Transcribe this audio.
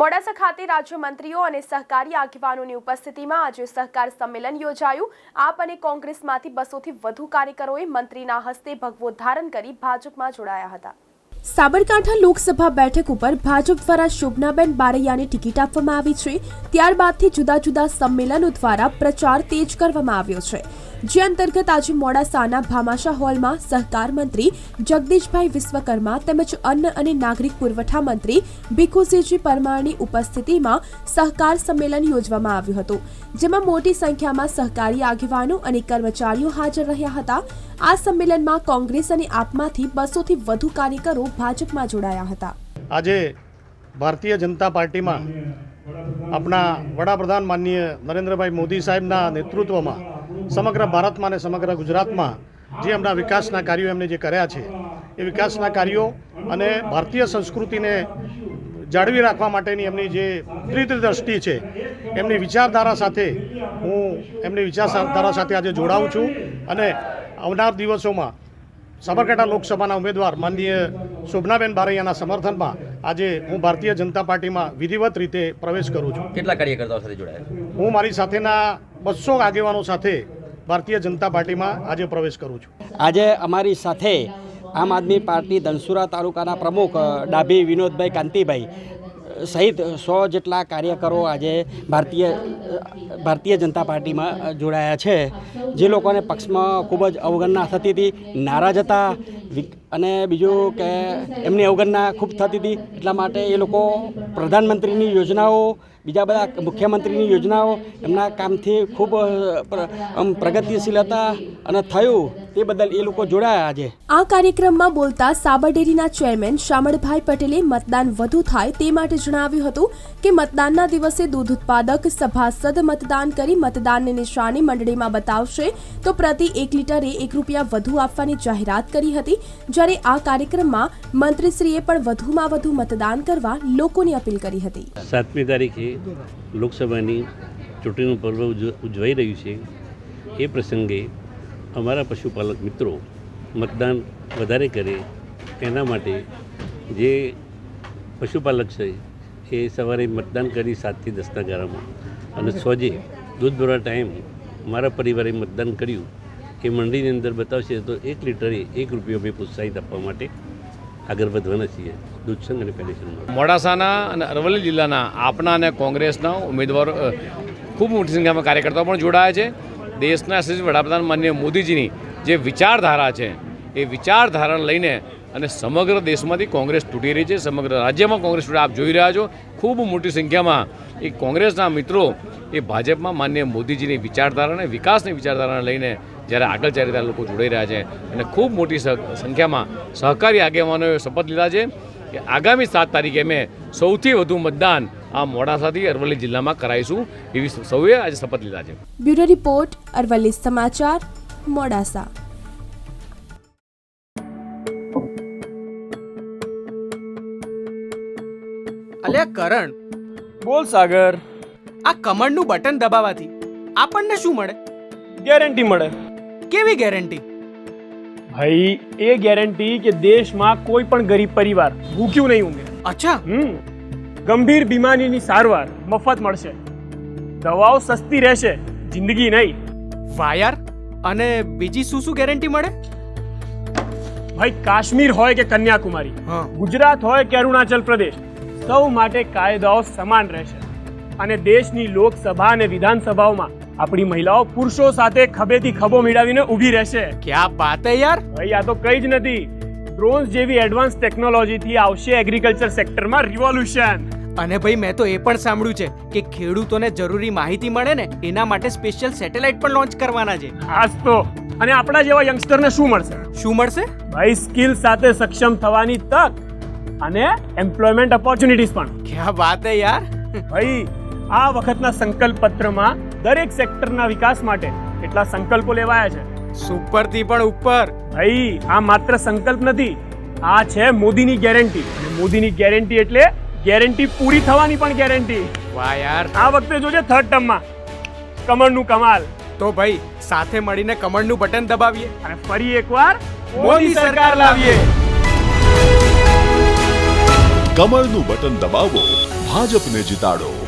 મોડાસા ખાતે રાજ્યમંત્રીઓ અને સહકારી આગેવાનોની ઉપસ્થિતિમાં આજે સહકાર સંમેલન યોજાયું. આપ અને કોંગ્રેસમાંથી બસોથી વધુ કાર્યકરોએ મંત્રીના હસ્તે ભગવો ધારણ કરી ભાજપમાં જોડાયા હતા. સાબરકાંઠા લોકસભા બેઠક ઉપર ભાજપ દ્વારા શોભનાબેન બારૈયાને ટિકિટ આપવામાં આવી છે. ત્યારબાદથી જુદા જુદા સંમેલનો દ્વારા પ્રચાર તેજ કરવામાં આવ્યો છે. જે અંતર્ગત આજે મોડાસાના ભામાશા હોલમાં સહકાર મંત્રી જગદીશભાઈ વિશ્વકર્મા તેમજ અન્ન અને નાગરિક પુરવઠા મંત્રી ભીખુસિંહજી પરમારની ઉપસ્થિતિમાં સહકાર સંમેલન યોજવામાં આવ્યું હતું, જેમાં મોટી સંખ્યામાં સહકારી આગેવાનો અને કર્મચારીઓ હાજર રહ્યા હતા. આ સંમેલનમાં કોંગ્રેસ અને આપમાંથી બસોથી વધુ કાર્યકરો ભાજપમાં જોડાયા હતા. આજે ભારતીય જનતા પાર્ટીમાં આપણા વડાપ્રધાન માનનીય નરેન્દ્રભાઈ મોદી સાહેબના નેતૃત્વમાં સમગ્ર ભારતમાં અને સમગ્ર ગુજરાતમાં જે એમના વિકાસના કાર્યો એમને જે કર્યા છે એ વિકાસના કાર્યો અને ભારતીય સંસ્કૃતિને જાળવી રાખવા માટેની એમની જે દ્રષ્ટિ છે એમની વિચારધારા સાથે હું એમની વિચારધારા સાથે આજે જોડાઉં છું અને આવનાર દિવસોમાં સાબરકાંઠા લોકસભાના ઉમેદવાર માનનીય શોભનાબેન બારૈયાના સમર્થનમાં આજે હું ભારતીય જનતા પાર્ટીમાં વિધિવત રીતે પ્રવેશ કરું છું. કેટલા કાર્યકર્તાઓ સાથે જોડાયા? હું મારી સાથેના બસો આગેવાનો સાથે ભારતીય જનતા પાર્ટીમાં આજે પ્રવેશ કરું છું. આજે અમારી સાથે આમ આદમી પાર્ટી ધનસુરા તાલુકાના પ્રમુખ ડાભી વિનોદભાઈ કાંતિભાઈ સહિત સો જેટલા કાર્યકરો આજે ભારતીય ભારતીય જનતા પાર્ટીમાં જોડાયા છે. જે લોકોને પક્ષમાં ખૂબ જ અવગણના થતી હતી, નારાજ હતા અને બીજું કે એમની અવગણના ખૂબ થતી હતી, એટલા માટે એ લોકો પ્રધાનમંત્રીની યોજનાઓ, બીજા બધા મુખ્યમંત્રીની યોજનાઓ એમના કામથી ખૂબ પ્રગતિશીલ હતા અને થયું તે બદલ એ લોકો જોડાયા આજે. આ કાર્યક્રમમાં બોલતા સાબરડેરીના ચેરમેન શામળભાઈ પટેલે મતદાન વધુ થાય તે માટે જણાવ્યું હતું કે મતદાનના દિવસે દૂધ ઉત્પાદક સભાસદ મતદાન કરી મતદાનની નિશાની મંડળીમાં બતાવશે તો પ્રતિ એક લીટરે એક રૂપિયા વધુ આપવાની જાહેરાત કરી હતી જ્યારે આ કાર્યક્રમમાં મંત્રીશ્રીએ પણ વધુમાં વધુ મતદાન કરવા લોકોની અપીલ કરી હતી. સાતમી તારીખે લોકસભાની ચૂંટણીનું પર્વ ઉજ- ઉજવાઈ રહ્યું છે. એ પ્રસંગે અમારા પશુપાલક મિત્રો મતદાન વધારે કરે એના માટે જે પશુપાલક છે એ સવારે મતદાન કરી સાતથી દસના ગાળામાં. અને સોજે દૂધ ભરવા ટાઈમ મારા પરિવારે મતદાન કર્યું. એ મંડીની અંદર બતાવશે તો એક લીટરે એક રૂપિયો અમે પ્રોત્સાહિત આપવા માટે આગળ વધવાના છીએ. દૂધસંઘ અને પેલેશન મોડાસાના અને અરવલ્લી જિલ્લાના આપના અને કોંગ્રેસના ઉમેદવારો ખૂબ મોટી સંખ્યામાં કાર્યકર્તાઓ પણ જોડાયા છે. દેશના શ્રી વડાપ્રધાન માનનીય મોદીજીની જે વિચારધારા છે, એ વિચારધારાને લઈને અને સમગ્ર દેશમાંથી કોંગ્રેસ તૂટી રહી છે, સમગ્ર રાજ્યમાં કોંગ્રેસ તૂટી આપ જોઈ રહ્યા છો, ખૂબ મોટી સંખ્યામાં એ કોંગ્રેસના મિત્રો એ ભાજપમાં માનનીય મોદીજીની વિચારધારાને, વિકાસની વિચારધારાને લઈને જ્યારે આગળ ચાલી રહ્યા લોકો જોડાઈ રહ્યા છે અને ખૂબ મોટી સંખ્યામાં સહકારી આગેવાનોએ શપથ લીધા છે કે આગામી સાત તારીખે અમે સૌથી વધુ મતદાન આ મોડાસાથી અરવલ્લી જિલ્લામાં કરાવીશું એવી સૌએ આજે શપથ લીધા છે. બ્યુરો રિપોર્ટ અરવલ્લી સમાચાર મોડાસા. અલે કરણ. બોલ સાગર. આ કમળનું બટન દબાવવાથી આપણને શું મળે? ગેરંટી મળે. કેવી ગેરંટી ભાઈ એ ગેરંટી કે દેશમાં કોઈ પણ ગરીબ પરિવાર ભૂખ્યું નહીં ઊંઘે. અચ્છા. હમ. ગંભીર બીમારીની સારવાર મફત મળશે. દવાઓ સસ્તી રહેશે જિંદગી નહીં. વાહ યાર અને બીજી શું શું ગેરંટી મળે? ભાઈ કાશ્મીર હોય કે કન્યાકુમારી હા. ગુજરાત હોય કે અરુણાચલ પ્રદેશ સૌ માટે કાયદાઓ સમાન રહેશે. અને દેશની લોકસભા અને વિધાનસભાઓમાં આપણી મહિલાઓ પુરુષો સાથે ખભેથી ખભો મેળવીને ઊભી રહેશે. ક્યાં વાત હે યાર? ભાઈ આ તો કઈ જ નથી. ડ્રોન્સ જેવી એડવાન્સ ટેકનોલોજીથી આવશે એગ્રીકલ્ચર સેક્ટરમાં રિવોલ્યુશન અને ભાઈ મેં તો એ પણ સાંભળ્યું છે કે ખેડૂતોને જરૂરી માહિતી મળે ને એના માટે સ્પેશિયલ સેટેલાઇટ પણ લોન્ચ કરવાના છે. ખાસ તો. અને આપણા જેવા યંગસ્ટરને શું મળશે? શું મળશે? ભાઈ સ્કિલ સાથે સક્ષમ થવાની તક અને એમ્પ્લોયમેન્ટ ઓપોર્ચ્યુનિટીઝ પણ. ક્યાં વાત હે યાર? ભાઈ આ વખતના સંકલ્પ પત્રમાં દરેક સેક્ટરના વિકાસ માટે કેટલા સંકલ્પો લેવાયા છે. સુપરથી પણ ઉપર. ભાઈ આ માત્ર સંકલ્પ નથી. આ છે મોદીની ગેરંટી. અને મોદીની ગેરંટી એટલે ગેરંટી પૂરી થવાની પણ ગેરંટી. વાહ યાર. આ વખતે જોજે થર્ડ ટર્મમાં કમળનું કમાલ. તો ભાઈ સાથે મળીને કમળનું બટન દબાવીએ. અને ફરી એકવાર મોદી સરકાર લાવીએ. કમળનું બટન દબાવો ભાજપને જીતાડો.